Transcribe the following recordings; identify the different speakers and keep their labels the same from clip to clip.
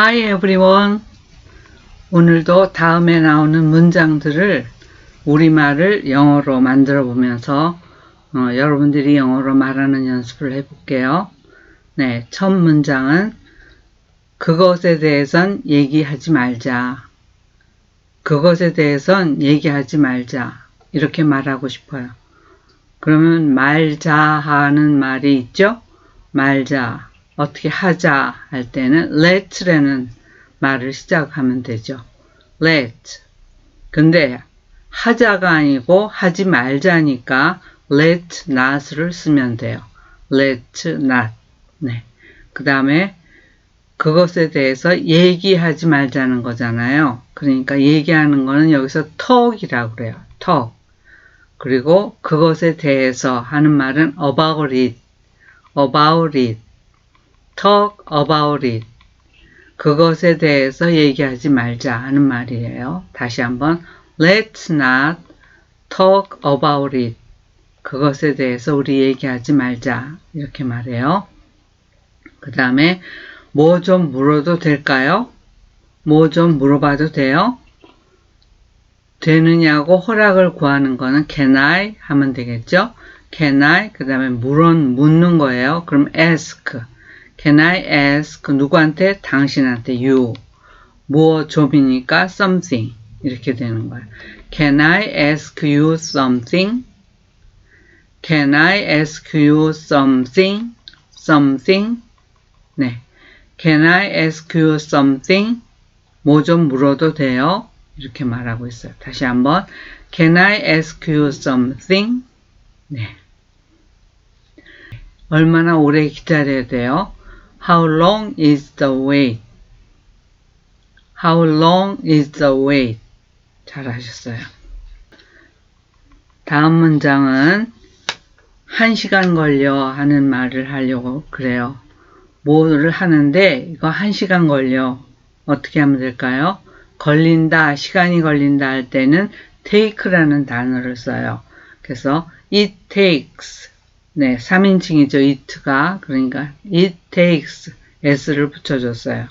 Speaker 1: Hi everyone. 오늘도 다음에 나오는 문장들을 우리말을 영어로 만들어 보면서 어, 여러분들이 영어로 말하는 연습을 해볼게요. 네, 첫 문장은 그것에 대해선 얘기하지 말자. 그것에 대해선 얘기하지 말자. 이렇게 말하고 싶어요. 그러면 말자 하는 말이 있죠? 말자. 어떻게 하자 할 때는 let라는 말을 시작하면 되죠. let. 근데 하자가 아니고 하지 말자니까 let not를 쓰면 돼요. let not. 네. 그 다음에 그것에 대해서 얘기하지 말자는 거잖아요. 그러니까 얘기하는 거는 여기서 talk이라고 그래요. talk. 그리고 그것에 대해서 하는 말은 about it, about it, talk about it. 그것에 대해서 얘기하지 말자 하는 말이에요. 다시 한번 let's not talk about it. 그것에 대해서 우리 얘기하지 말자 이렇게 말해요. 그 다음에 뭐 좀 물어도 될까요? 뭐 좀 물어봐도 돼요? 되느냐고 허락을 구하는 거는 can I 하면 되겠죠? can I 그 다음에 물은 묻는 거예요. 그럼 ask can I ask 누구한테? 당신한테 you 뭐 좀이니까 something 이렇게 되는 거예요. can I ask you something? can I ask you something? something? 네. can I ask you something? 뭐 좀 물어도 돼요? 이렇게 말하고 있어요. 다시 한번 Can I ask you something? 네. 얼마나 오래 기다려야 돼요? How long is the wait? How long is the wait? 잘하셨어요. 다음 문장은 한 시간 걸려 하는 말을 하려고 그래요. 뭐를 하는데 이거 한 시간 걸려. 어떻게 하면 될까요? 걸린다, 시간이 걸린다 할 때는 take라는 단어를 써요. 그래서 it takes 네, 3인칭이죠. it가 그러니까 it takes s를 붙여줬어요.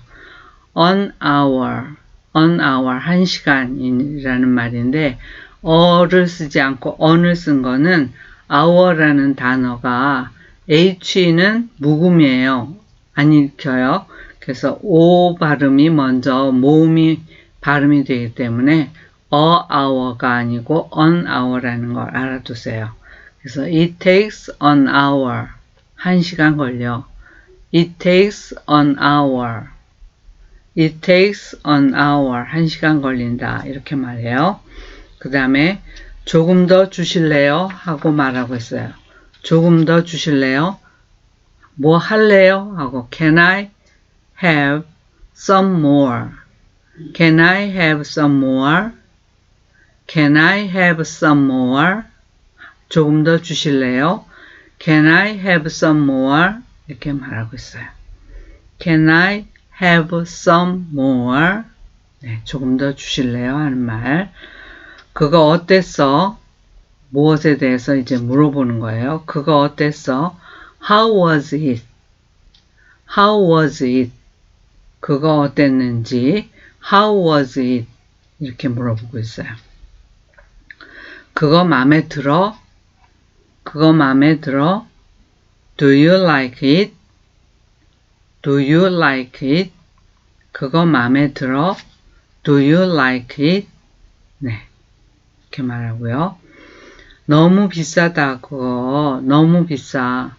Speaker 1: on hour, on hour, 1시간이라는 말인데 어를 쓰지 않고 on을 쓴 거는 hour라는 단어가 h는 묵음이에요. 안 읽혀요. 그래서 o 발음이 먼저 모음이 발음이 되기 때문에 a hour가 아니고 an hour라는 걸 알아두세요. 그래서 it takes an hour. 한 시간 걸려. it takes an hour. it takes an hour. 한 시간 걸린다. 이렇게 말해요. 그 다음에 조금 더 주실래요? 하고 말하고 있어요. 조금 더 주실래요? 뭐 할래요? 하고 can I have some more? Can I have some more? Can I have some more? 조금 더 주실래요? Can I have some more? 이렇게 말하고 있어요. Can I have some more? 네, 조금 더 주실래요? 하는 말. 그거 어땠어? 무엇에 대해서 이제 물어보는 거예요. 그거 어땠어? How was it? How was it? 그거 어땠는지 How was it? 이렇게 물어보고 있어요. 그거 마음에 들어? 그거 마음에 들어? Do you like it? Do you like it? 그거 마음에 들어? Do you like it? 네. 이렇게 말하고요. 너무 비싸다고. 너무 비싸.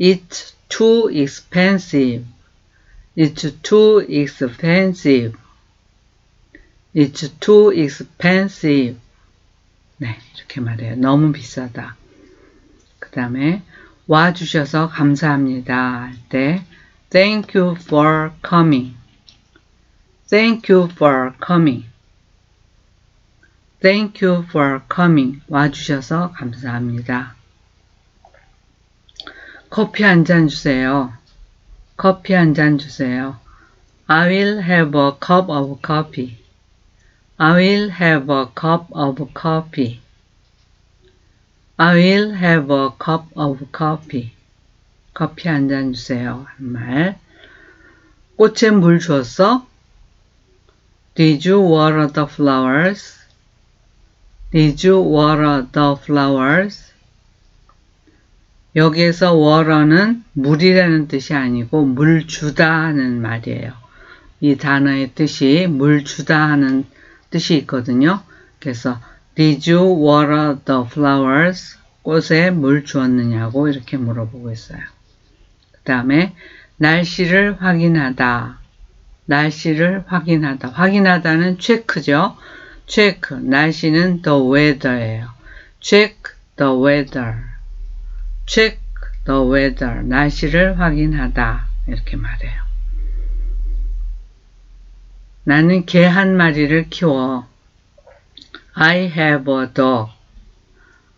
Speaker 1: It's too expensive. It's too expensive. It's too expensive. 네, 이렇게 말해요. 너무 비싸다. 그 다음에 와주셔서 감사합니다 할 때 Thank you for coming. Thank you for coming. Thank you for coming. 와주셔서 감사합니다. 커피 한 잔 주세요. 커피 한 잔 주세요. I will have a cup of coffee. I will have a cup of coffee. I will have a cup of coffee. 커피 한 잔 주세요. 한 말. 꽃에 물 주었어? Did you water the flowers? Did you water the flowers? 여기에서 water는 물이라는 뜻이 아니고 물 주다 하는 말이에요. 이 단어의 뜻이 물 주다 하는 뜻이 있거든요. 그래서 Did you water the flowers? 꽃에 물 주었느냐고 이렇게 물어보고 있어요. 그 다음에 날씨를 확인하다. 날씨를 확인하다. 확인하다는 체크죠. 체크. 날씨는 the weather예요. check the weather. check the weather. 날씨를 확인하다. 이렇게 말해요. 나는 개 한 마리를 키워. I have a dog.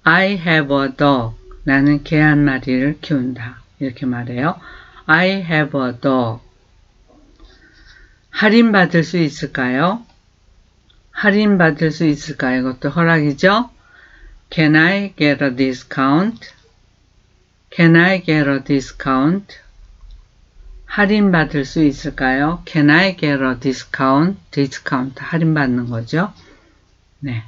Speaker 1: I have a dog. 나는 개 한 마리를 키운다. 이렇게 말해요. I have a dog. 할인 받을 수 있을까요? 할인 받을 수 있을까요? 이것도 허락이죠? Can I get a discount? Can I get a discount? 할인 받을 수 있을까요? Can I get a discount? discount 할인 받는 거죠. 네.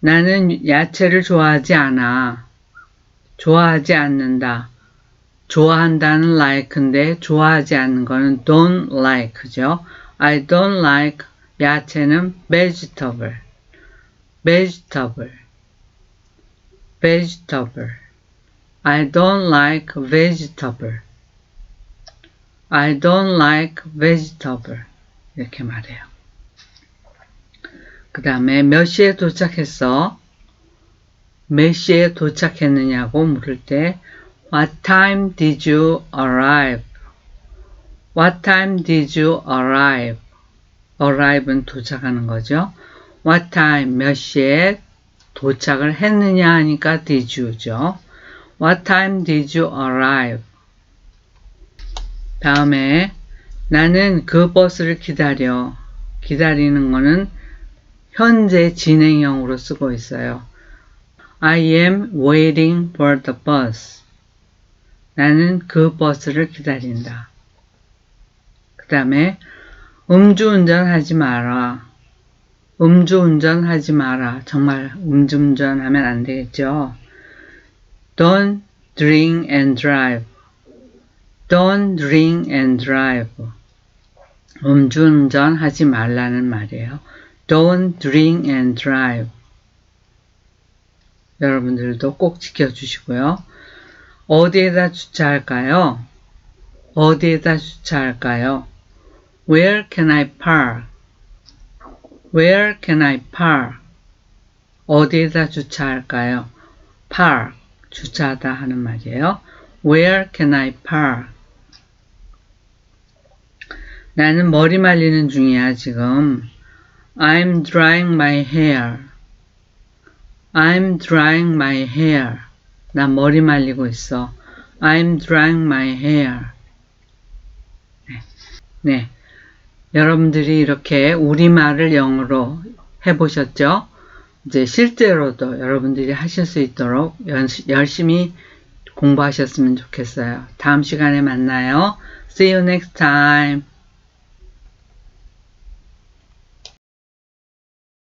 Speaker 1: 나는 야채를 좋아하지 않아. 좋아하지 않는다. 좋아한다는 like인데 좋아하지 않는 거는 don't like죠. I don't like 야채는 vegetable. vegetable. vegetable. I don't like vegetable. I don't like vegetable. 이렇게 말해요. 그 다음에 몇 시에 도착했어? 몇 시에 도착했느냐고 물을 때 What time did you arrive? What time did you arrive? arrive는 도착하는 거죠. What time 몇 시에 도착을 했느냐 하니까 did you죠. What time did you arrive? 다음에 나는 그 버스를 기다려. 기다리는 거는 현재 진행형으로 쓰고 있어요. I am waiting for the bus. 나는 그 버스를 기다린다. 그 다음에 음주운전 하지 마라. 음주운전 하지 마라. 정말 음주운전 하면 안 되겠죠. Don't drink and drive. Don't drink and drive. 음주운전 하지 말라는 말이에요. Don't drink and drive. 여러분들도 꼭 지켜주시고요. 어디에다 주차할까요? 어디에다 주차할까요? Where can I park? Where can I park? 어디에다 주차할까요? park, 주차하다 하는 말이에요. Where can I park? 나는 머리 말리는 중이야, 지금. I'm drying my hair. I'm drying my hair. 나 머리 말리고 있어. I'm drying my hair. 네. 네. 여러분들이 이렇게 우리말을 영어로 해보셨죠? 이제 실제로도 여러분들이 하실 수 있도록 열심히 공부하셨으면 좋겠어요. 다음 시간에 만나요. See you next time.